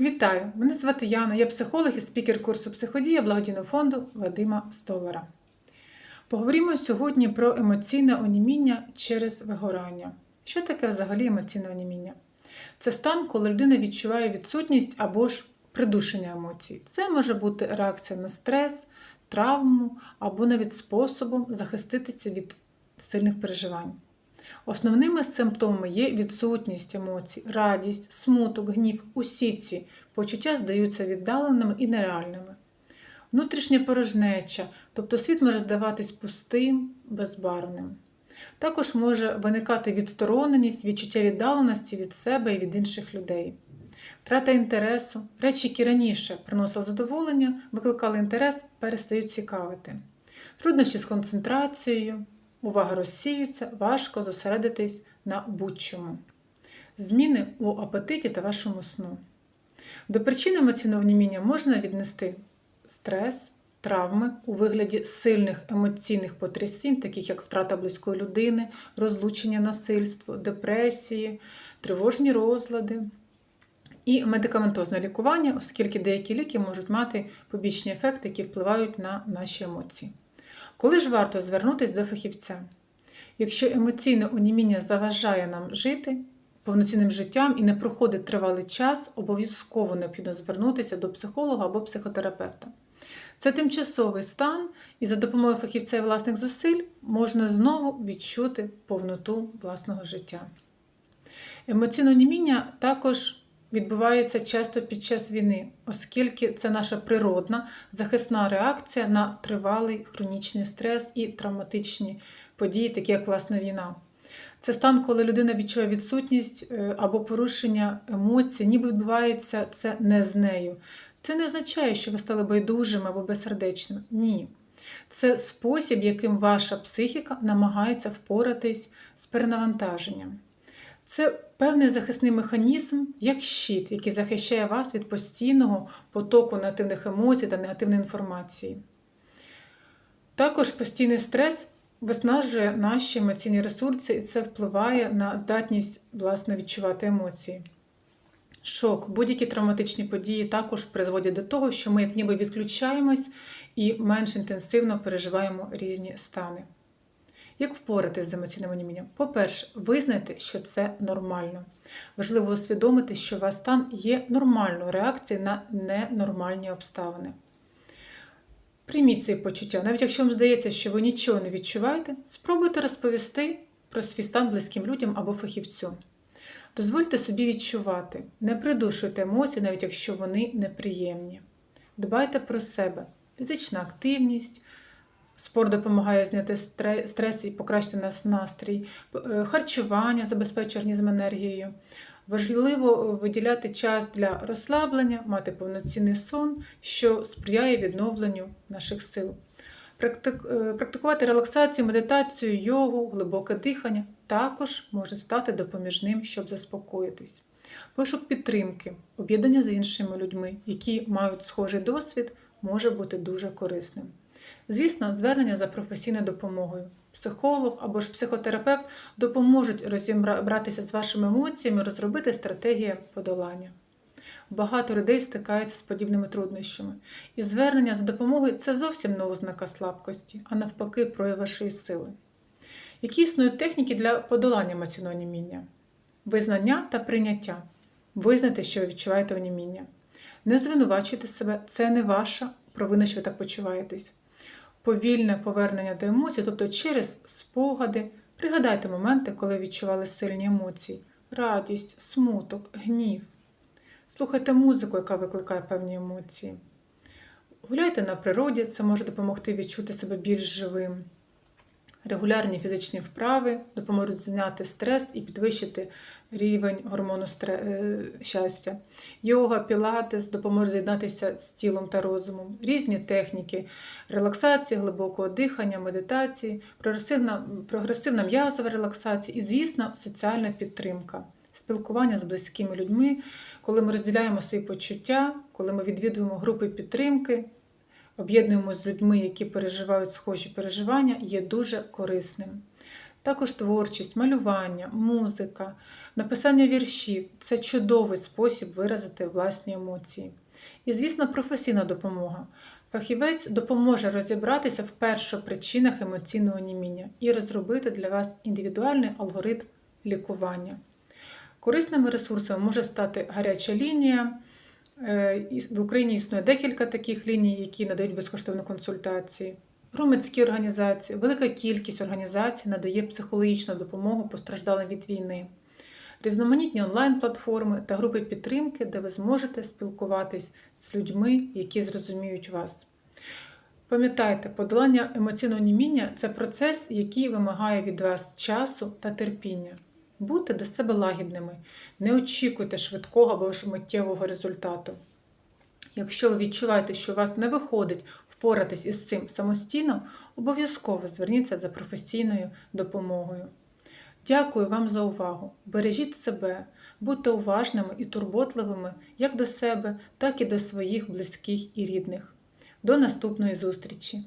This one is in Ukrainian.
Вітаю! Мене звати Яна, я психолог і спікер курсу психодія благодійного фонду Вадима Столара. Поговоримо сьогодні про емоційне оніміння через вигорання. Що таке взагалі емоційне оніміння? Це стан, коли людина відчуває відсутність або ж придушення емоцій. Це може бути реакція на стрес, травму або навіть способом захиститися від сильних переживань. Основними симптомами є відсутність емоцій, радість, смуток, гнів. Усі ці почуття здаються віддаленими і нереальними. Внутрішня порожнеча, тобто світ може здаватись пустим, безбарвним. Також може виникати відстороненість, відчуття віддаленості від себе і від інших людей. Втрата інтересу, речі, які раніше приносили задоволення, викликали інтерес, перестають цікавити. Труднощі з концентрацією, увага розсіюється, важко зосередитись на будь-чому. Зміни у апетиті та вашому сну. До причин емоційного вніміння можна віднести стрес, травми у вигляді сильних емоційних потрясінь, таких як втрата близької людини, розлучення насильство, депресії, тривожні розлади. І медикаментозне лікування, оскільки деякі ліки можуть мати побічні ефекти, які впливають на наші емоції. Коли ж варто звернутися до фахівця? Якщо емоційне оніміння заважає нам жити повноцінним життям і не проходить тривалий час, обов'язково необхідно звернутися до психолога або психотерапевта. Це тимчасовий стан, і за допомогою фахівця і власних зусиль можна знову відчути повноту власного життя. Емоційне оніміння також відбувається часто під час війни, оскільки це наша природна захисна реакція на тривалий хронічний стрес і травматичні події, такі як власна війна. Це стан, коли людина відчує відсутність е, або порушення емоцій, ніби відбувається це не з нею. Це не означає, що ви стали байдужими або безсердечними. Ні. Це спосіб, яким ваша психіка намагається впоратись з перенавантаженням. Це певний захисний механізм, як щит, який захищає вас від постійного потоку негативних емоцій та негативної інформації. Також постійний стрес виснажує наші емоційні ресурси, і це впливає на здатність власне, відчувати емоції. Шок, будь-які травматичні події також призводять до того, що ми як ніби відключаємось і менш інтенсивно переживаємо різні стани. Як впоратись з емоційним онімінням? По-перше, визнайте, що це нормально. Важливо усвідомити, що у вас стан є нормальною реакцією на ненормальні обставини. Прийміть ці почуття, навіть якщо вам здається, що ви нічого не відчуваєте, спробуйте розповісти про свій стан близьким людям або фахівцю. Дозвольте собі відчувати, не придушуйте емоції, навіть якщо вони неприємні. Дбайте про себе, фізична активність. Спорт допомагає зняти стрес і покращити нас настрій, е, харчування забезпечує організм енергією. Важливо виділяти час для розслаблення, мати повноцінний сон, що сприяє відновленню наших сил. Практикувати релаксацію, медитацію, йогу, глибоке дихання також може стати допоміжним, щоб заспокоїтись. Пошук підтримки, об'єднання з іншими людьми, які мають схожий досвід, може бути дуже корисним. Звісно, звернення за професійною допомогою. Психолог або ж психотерапевт допоможуть розібратися з вашими емоціями, розробити стратегії подолання. Багато людей стикаються з подібними труднощами, і звернення за допомогою це зовсім не ознака слабкості, а навпаки, прояв вашої сили. Які існують техніки для подолання емоційного оніміння? Визнання та прийняття. Визнайте, що ви відчуваєте оніміння. Не звинувачуйте себе, це не ваша провина, що ви так почуваєтесь. Повільне повернення до емоцій, тобто через спогади, пригадайте моменти, коли відчували сильні емоції, радість, смуток, гнів. Слухайте музику, яка викликає певні емоції. Гуляйте на природі, це може допомогти відчути себе більш живим. Регулярні фізичні вправи допоможуть зняти стрес і підвищити рівень гормону е, щастя. Йога, пілатес допоможуть з'єднатися з тілом та розумом, різні техніки релаксації, глибокого дихання, медитації, прогресивна, прогресивна м'язова релаксація і, звісно, соціальна підтримка. Спілкування з близькими людьми, коли ми розділяємо свої почуття, коли ми відвідуємо групи підтримки, об'єднуємося з людьми, які переживають схожі переживання, є дуже корисним. Також творчість, малювання, музика, написання віршів це чудовий спосіб виразити власні емоції. І, звісно, професійна допомога. Фахівець допоможе розібратися в першопричинах емоційного оніміння і розробити для вас індивідуальний алгоритм лікування. Корисними ресурсами може стати гаряча лінія. Е, В Україні існує декілька таких ліній, які надають безкоштовні консультації. Громадські організації, велика кількість організацій надає психологічну допомогу постраждалим від війни, різноманітні онлайн-платформи та групи підтримки, де ви зможете спілкуватись з людьми, які зрозуміють вас. Пам'ятайте, подолання емоційного німіння це процес, який вимагає від вас часу та терпіння. Будьте до себе лагідними, не очікуйте швидкого або миттєвого результату. Якщо ви відчуваєте, що у вас не виходить впоратись із цим самостійно, обов'язково зверніться за професійною допомогою. Дякую вам за увагу. Бережіть себе, будьте уважними і турботливими як до себе, так і до своїх близьких і рідних. До наступної зустрічі!